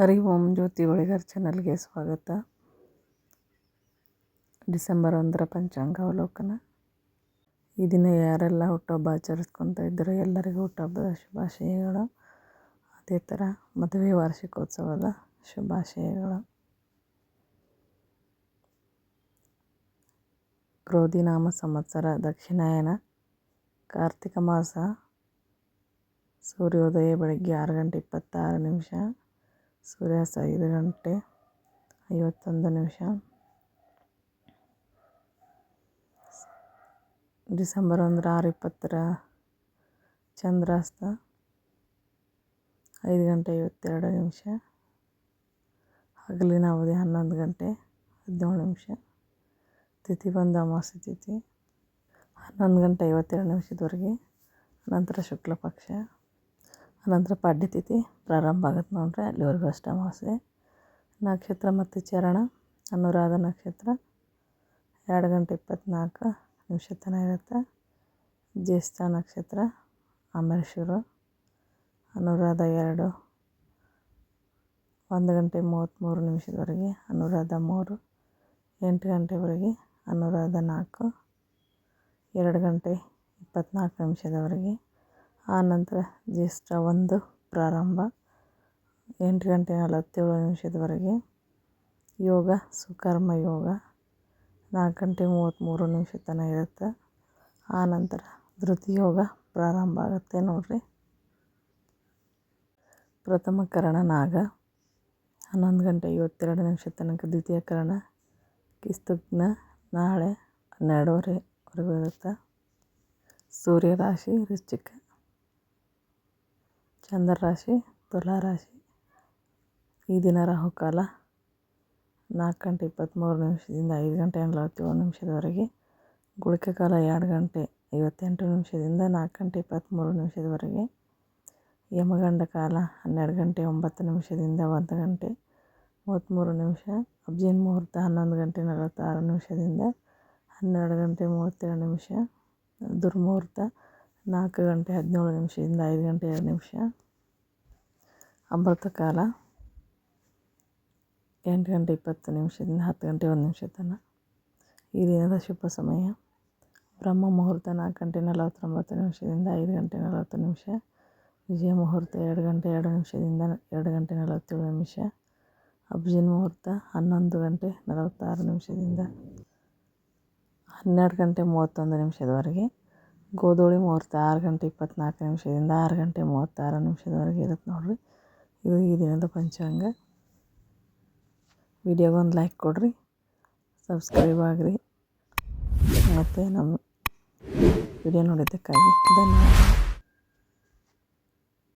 ಹರಿ ಓಂ ಜ್ಯೋತಿ ಒಳಿಗರ್ ಚಾನಲ್ಗೆ ಸ್ವಾಗತ. ಡಿಸೆಂಬರ್ ಒಂದರ ಪಂಚಾಂಗ ಅವಲೋಕನ. ಈ ದಿನ ಯಾರೆಲ್ಲ ಹುಟ್ಟುಹಬ್ಬ ಆಚರಿಸ್ಕೊತಾ ಇದ್ದರೋ ಎಲ್ಲರಿಗೂ ಹುಟ್ಟುಹಬ್ಬದ ಶುಭಾಶಯಗಳು. ಅದೇ ಥರ ಮದುವೆ ವಾರ್ಷಿಕೋತ್ಸವದ ಶುಭಾಶಯಗಳು. ಕ್ರೋಧಿ ನಾಮ ಸಂವತ್ಸರ ದಕ್ಷಿಣಾಯನ ಕಾರ್ತಿಕ ಮಾಸ ಸೂರ್ಯೋದಯ ಬೆಳಗ್ಗೆ ಆರು ಗಂಟೆ ಇಪ್ಪತ್ತಾರು ನಿಮಿಷ. ಸೂರ್ಯಾಸ್ತ ಐದು ಗಂಟೆ ಐವತ್ತೊಂದು ನಿಮಿಷ. ಡಿಸೆಂಬರ್ ಒಂದರ ಆರು ಇಪ್ಪತ್ತರ ಚಂದ್ರಾಸ್ತ ಐದು ಗಂಟೆ ಐವತ್ತೆರಡು ನಿಮಿಷ. ಹಗಲಿನ ಅವಧಿ ಹನ್ನೊಂದು ಗಂಟೆ ಹದಿನೇಳು ನಿಮಿಷ. ತಿಥಿ ಬಂದು ಅಮಾವಾಸ್ಯೆ ತಿಥಿ ಹನ್ನೊಂದು ಗಂಟೆ ಐವತ್ತೆರಡು ನಿಮಿಷದವರೆಗೆ. ನಂತರ ಶುಕ್ಲ ಪಕ್ಷ. ಅನಂತರ ಪಾಡ್ಯ ತಿಥಿ ಪ್ರಾರಂಭ ಆಗುತ್ತೆ ನೋಡ್ರಿ, ಅಲ್ಲಿವರೆಗೂ ಅಷ್ಟೇ ಅಮಾವಾಸ್ಯೆ. ನಕ್ಷತ್ರ ಮತ್ತು ಚರಣ, ಅನುರಾಧ ನಕ್ಷತ್ರ, ಎರಡು ಗಂಟೆ ಇಪ್ಪತ್ತ್ನಾಲ್ಕು ನಿಮಿಷ ತನಕ ಇರುತ್ತೆ. ಜ್ಯೇಷ್ಠ ನಕ್ಷತ್ರ, ಆಮೇಲೆ ಶುರು. ಅನುರಾಧ ಎರಡು, ಒಂದು ಗಂಟೆ ಮೂವತ್ತ್ಮೂರು ನಿಮಿಷದವರೆಗೆ ಅನುರಾಧ ಮೂರು, ಎಂಟು ಗಂಟೆವರೆಗೆ ಅನುರಾಧ ನಾಲ್ಕು, ಎರಡು ಗಂಟೆ ಇಪ್ಪತ್ತ್ನಾಲ್ಕು ನಿಮಿಷದವರೆಗೆ ಆನಂತರ ಜ್ಯೇಷ್ಠ ಒಂದು ಪ್ರಾರಂಭ. ಎಂಟು ಗಂಟೆ ನಲವತ್ತೇಳು ನಿಮಿಷದವರೆಗೆ ಯೋಗ, ಸುಕರ್ಮ ಯೋಗ. ನಾಲ್ಕು ಗಂಟೆ ಮೂವತ್ತ್ಮೂರು ನಿಮಿಷ ತನಕ ಇರುತ್ತೆ. ಆನಂತರ ಧೃತಿ ಯೋಗ ಪ್ರಾರಂಭ ಆಗುತ್ತೆ ನೋಡಿರಿ. ಪ್ರಥಮ ಕರಣ ನಾಗ. ಹನ್ನೊಂದು ಗಂಟೆ ಐವತ್ತೆರಡು ನಿಮಿಷ ತನಕ ದ್ವಿತೀಯ ಕರಣ. ಕಿಸ್ತುಗ್ನ ನಾಳೆ ಹನ್ನೆರಡುವರೆವರೆಗೂ ಇರುತ್ತೆ. ಸೂರ್ಯರಾಶಿ, ವೃಶ್ಚಿಕ ಚಂದ್ರ ರಾಶಿ, ತುಲಾ ರಾಶಿ. ಈ ದಿನ ರಾಹುಕಾಲ, ನಾಲ್ಕು ಗಂಟೆ ಇಪ್ಪತ್ತ್ಮೂರು ನಿಮಿಷದಿಂದ ಐದು ಗಂಟೆ ನಲವತ್ತೇಳು ನಿಮಿಷದವರೆಗೆ. ಗುಳಿಕೆ ಕಾಲ ಎರಡು ಗಂಟೆ ಐವತ್ತೆಂಟು ನಿಮಿಷದಿಂದ ನಾಲ್ಕು ಗಂಟೆ ಇಪ್ಪತ್ತ್ಮೂರು ನಿಮಿಷದವರೆಗೆ. ಯಮಗಂಡ ಕಾಲ ಹನ್ನೆರಡು ಗಂಟೆ ಒಂಬತ್ತು ನಿಮಿಷದಿಂದ ಒಂದು ಗಂಟೆ ಮೂವತ್ತ್ಮೂರು ನಿಮಿಷ. ಅಬ್ಜಿನ್ ಮುಹೂರ್ತ ಹನ್ನೊಂದು ಗಂಟೆ ನಲವತ್ತಾರು ನಿಮಿಷದಿಂದ ಹನ್ನೆರಡು ಗಂಟೆ ಮೂವತ್ತೇಳು ನಿಮಿಷ. ದುರ್ಮುಹೂರ್ತ ನಾಲ್ಕು ಗಂಟೆ ಹದಿನೇಳು ನಿಮಿಷದಿಂದ ಐದು ಗಂಟೆ ಎರಡು ನಿಮಿಷ. ಅಮೃತ ಕಾಲ ಎಂಟು ಗಂಟೆ ಇಪ್ಪತ್ತು ನಿಮಿಷದಿಂದ ಹತ್ತು ಗಂಟೆ ಒಂದು ನಿಮಿಷ ತನಕ. ಈ ದಿನದ ಶುಭ ಸಮಯ. ಬ್ರಹ್ಮ ಮುಹೂರ್ತ ನಾಲ್ಕು ಗಂಟೆ ನಲವತ್ತೊಂಬತ್ತು ನಿಮಿಷದಿಂದ ಐದು ಗಂಟೆ ನಲವತ್ತು ನಿಮಿಷ. ವಿಜಯ ಮುಹೂರ್ತ ಎರಡು ಗಂಟೆ ಎರಡು ನಿಮಿಷದಿಂದ ಎರಡು ಗಂಟೆ ನಲವತ್ತೇಳು ನಿಮಿಷ. ಅಬ್ಜಿನ್ ಮುಹೂರ್ತ ಹನ್ನೊಂದು ಗಂಟೆ ನಲವತ್ತಾರು ನಿಮಿಷದಿಂದ ಹನ್ನೆರಡು ಗಂಟೆ ಮೂವತ್ತೊಂದು ನಿಮಿಷದವರೆಗೆ. ಗೋಧೂಳಿ ಮುಹೂರ್ತ ಆರು ಗಂಟೆ ಇಪ್ಪತ್ತ್ನಾಲ್ಕು ನಿಮಿಷದಿಂದ ಆರು ಗಂಟೆ ಮೂವತ್ತಾರು ನಿಮಿಷದವರೆಗೆ ಇರುತ್ತೆ ನೋಡಿರಿ. ಇದು ಈ ದಿನದ ಪಂಚಾಂಗ. ವಿಡಿಯೋಗೊಂದು ಲೈಕ್ ಕೊಡಿರಿ ಸಬ್ಸ್ಕ್ರೈಬ್ ಆಗಿರಿ. ಮತ್ತು ನಮ್ಮ ವಿಡಿಯೋ ನೋಡಿದ್ದಕ್ಕಾಗಿ ಧನ್ಯವಾದ.